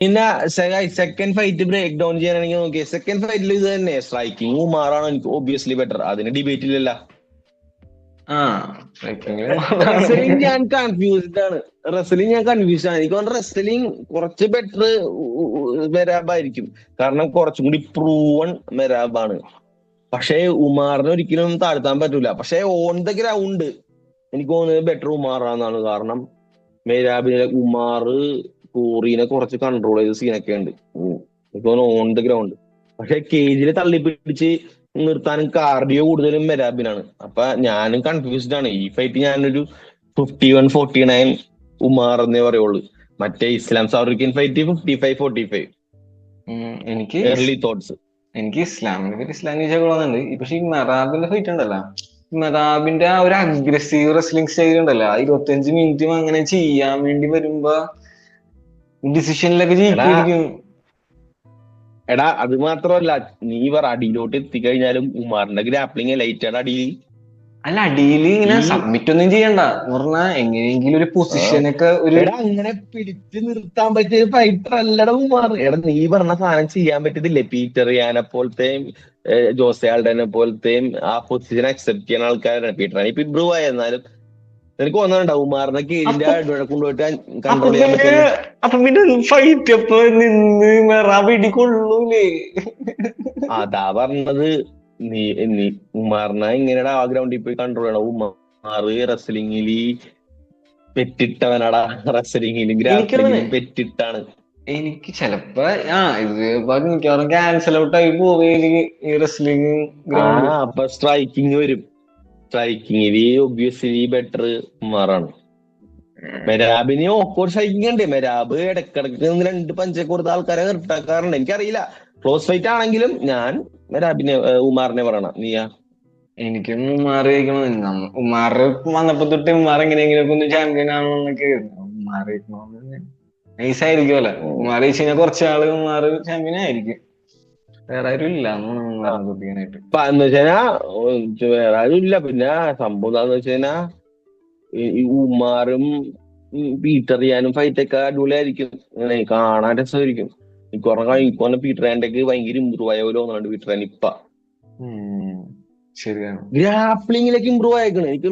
പിന്നെ second fight break down ചെയ്യാനാണെങ്കിൽ നോക്കിയേ. സെക്കൻഡ് ഫൈറ്റിൽ ഇത് തന്നെ. സ്ട്രൈക്കിംഗ് ഉമാറാണ് എനിക്ക് ഒബ്വിയസ്ലി ബെറ്റർ അതിന് ഡിബേറ്റ് ഇല്ലല്ല. റെസ്ലിംഗ് ഞാൻ കൺഫ്യൂസ്ഡ് ആണ്. റെസ്ലിംഗ് ഞാൻ കൺഫ്യൂസ്ഡ് ആണ്. എനിക്ക് തോന്നുന്നു റെസ്ലിംഗ് കുറച്ച് ബെറ്റർ മെരാബായിരിക്കും കാരണം കുറച്ചും കൂടി പ്രൂവൺ മെരാബാണ് പക്ഷേ ഉമാറിനെ ഒരിക്കലും താഴ്ത്താൻ പറ്റൂല. പക്ഷേ ഓൺ ദ ഗ്രൗണ്ട് എനിക്ക് തോന്നുന്നത് ബെറ്റർ ഉമാറാന്നാണ് കാരണം. മെരാബിനെ ഉമാർ കോറീനെ കുറച്ച് കൺട്രോൾ ചെയ്ത സീനൊക്കെ ഉണ്ട് ഇപ്പൊ ഓൺ ദ ഗ്രൗണ്ട് പക്ഷെ കേജിൽ തള്ളിപ്പിടിച്ച് നിർത്താനും കാർഡിയോ കൂടുതലും മെരാബിനാണ് അപ്പൊ ഞാനും കൺഫ്യൂസ്ഡ് ആണ്. ഈ ഫൈറ്റ് ഞാനൊരു fifty one forty nine Umar എന്നേ പറയുള്ളൂ. മറ്റേ Islam സൗറിക്കൻ fight fifty five forty five എനിക്ക് എർലി തോട്ട്സ് എനിക്ക് ഇസ്ലാമിനെ പറ്റി ഇസ്ലാം ചോദിക്കുന്നുണ്ട് പക്ഷെ ഈ മെറാബിന്റെ ഫൈറ്റ് ഉണ്ടല്ലോ. മെറാബിന്റെ ആ ഒരു അഗ്രസീവ് റെസ്ലിംഗ് സ്റ്റൈൽ ഉണ്ടല്ലോ. ഇരുപത്തിയഞ്ച് മിനിറ്റും അങ്ങനെ ചെയ്യാൻ വേണ്ടി വരുമ്പോ ഡിസിഷനിലൊക്കെ ജയിക്കും എടാ. അത് മാത്രമല്ല നീ പറ അടിയിലോട്ട് എത്തിക്കഴിഞ്ഞാലും ഉമാറിന്റെ ഗ്രാപ്ലിംഗ് ആണ് അടിയിൽ അല്ല അടിയിൽ ഇങ്ങനെ സബ്മിറ്റ് ഒന്നും ചെയ്യണ്ട. പറഞ്ഞാ എങ്ങനെയെങ്കിലും ഒരു പൊസിഷനൊക്കെ ഒരു അങ്ങനെ പിടിച്ച് നിർത്താൻ പറ്റിയ ഫൈറ്റർ അല്ലട ഉമാർ എടാ നീ പറഞ്ഞ സാധനം ചെയ്യാൻ പറ്റത്തില്ലേ? പീറ്റർ യാനെ പോലത്തെയും ജോസെ ആൾഡനെ പോലത്തെയും ആ പൊസിഷൻ അക്സെപ്റ്റ് ചെയ്യുന്ന ആൾക്കാരാണ്. പീറ്റർ ഇപ്പൊ ഇമ്പ്രൂവ് ആയ എന്നാലും എനിക്ക് വന്നിട്ടുണ്ടാവും ഉമാറിനെ ഇതിന്റെ അവിടെ കൊണ്ടുപോയിട്ട് കൺട്രോൾ ചെയ്യാൻ പറ്റും അപ്പൊ പിന്നെ ഫൈറ്റ് അപ്പൊ നിന്ന് മെറാബ് ഇടിക്കൊള്ളൂലേ അതാ പറഞ്ഞത്. നീ നീ ഉമാറിന ഇങ്ങനെടാ ആ ഗ്രൗണ്ടിൽ പോയി കൺട്രോൾ ചെയ്യണം. ഉമാറ് റെസ്ലിംഗിൽ പെറ്റിട്ടവനടാ. റെസ്ലിംഗിൽ ഗ്രൗണ്ടിൽ പെറ്റിട്ടാണ്. എനിക്ക് ചെലപ്പോ ആ ഇത് മിക്കവാറും ക്യാൻസൽ ഔട്ട് ആയി പോവുകയും ഈ റെസ്ലിംഗ് അപ്പൊ സ്ട്രൈക്കിങ് വരും. സ്ട്രൈക്കിങ്ങിൽ ഒബ്വിയസ്ലി ബെറ്റർ മാറാണ്. മെരാബിന് ഓക്കോട് സ്ട്രൈക്കിംഗ് ഉണ്ട്. മെരാബ് ഇടക്കിടക്ക് രണ്ട് പഞ്ചൊക്കെ കൊടുത്ത ആൾക്കാരെ നിർത്താക്കാറുണ്ട്. എനിക്കറിയില്ല. ക്ലോസ് ഫൈറ്റ് ആണെങ്കിലും ഞാൻ മെരാബിനെ ഉമാറിനെ പറയണം. നീയാ? എനിക്കും ഉമാർ ജയിക്കണം ഉമാർ വന്നപ്പോ തൊട്ട് ഉമാർ എങ്ങനെയെങ്കിലും ഒന്ന് ചാമ്പ്യൻ ആവണമെന്നൊക്കെ ഉമാർ നൈസ് ആയിരിക്കുമല്ലോ ഉമാർ ജയിച്ചു കഴിഞ്ഞാൽ കുറച്ചാൾ ഉമാർ ചാമ്പ്യൻ ആയിരിക്കും. വേറെ ആരും ഇല്ല. ആരും ഇല്ല. പിന്നെ സംഭവം എന്താന്ന് വെച്ച് കഴിഞ്ഞാ ഈ- ഉമ്മാറും ഉമാറും പീറ്റർ ചെയ്യാനും ഫൈറ്റ് ഒക്കെ അടിപൊളിയായിരിക്കും. ഇങ്ങനെ കാണാൻ രസമായിരിക്കും. എനിക്ക് പറഞ്ഞ പീറ്റർ ആൻഡക്ക് ഭയങ്കര ഇമ്പ്രൂവ് ആയ പോലെ തോന്നുന്നുണ്ട് പീറ്റർ ആൻഡ് ഇപ്പ. ശരിയാണ്. ഗ്രാപ്ലിംഗിലേക്ക് ഇമ്പ്രൂവ് ആയിക്കണ്. എനിക്ക്